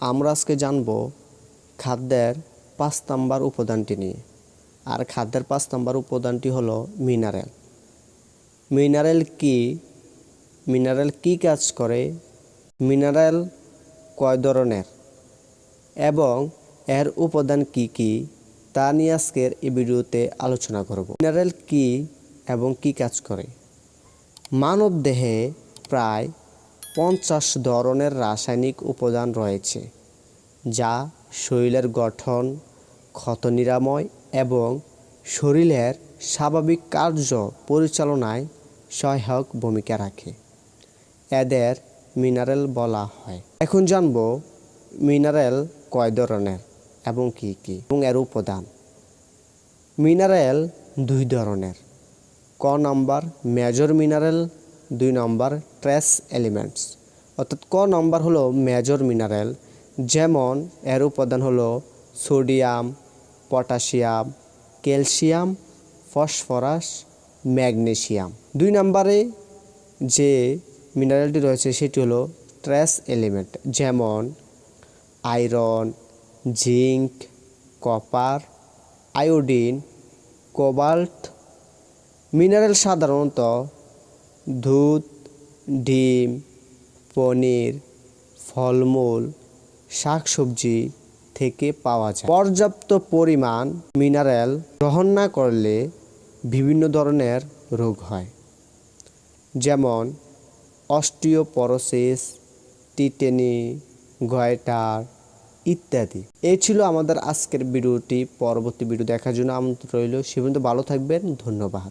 আমরা আজকে জানব খাদ্যের পাঁচ নাম্বার উপাদানটি নিয়ে। আর খাদ্যের পাঁচ নাম্বার উপাদানটি হলো মিনারেল। মিনারেল কি? মিনারেল কি কাজ করে? মিনারেল কয় ধরনের? এবং এর উপাদান কি কি? তা নিয়ে আজকের এই ভিডিওতে আলোচনা করব। মিনারেল কি এবং কি কাজ করে? মানব দেহে প্রায় পঞ্চাশ ধরনের রাসায়নিক উপাদান রয়েছে, যা শরীরের গঠন ক্ষত নিরাময় এবং শরীরের স্বাভাবিক কার্য পরিচালনায় সহায়ক ভূমিকা রাখে। এদের মিনারেল বলা হয়। এখন জানব মিনারেল কয় ধরনের এবং কি কি এবং এর উপাদান। মিনারেল দুই ধরনের। ক নম্বর মেজর মিনারেল দুই নম্বর ট্রেস এলিমেন্টস। অর্থাৎ ক নম্বর হলো মেজর মিনারেল, যেমন এর উপাদান হলো sodium, potassium, calcium, phosphorus magnesium দুই নম্বরে যে মিনারেলটি রয়েছে সেটি হলো ট্রেস এলিমেন্ট, যেমন iron zinc copper, iodine, cobalt. Mineral সাধারণত দুধ, ডিম, পনির, ফলমূল, শাকসবজি থেকে পাওয়া যায়। পর্যাপ্ত পরিমাণ মিনারেল গ্রহণ না করলে বিভিন্ন ধরনের রোগ হয়, যেমন অস্টিওপরোসিস, টিটেনি, গয়টার ইত্যাদি। এই ছিল আমাদের আজকের ভিডিওটি। পরবর্তী ভিডিও দেখার জন্য আমন্ত্রণ রইল। সে পর্যন্ত ভালো থাকবেন। ধন্যবাদ।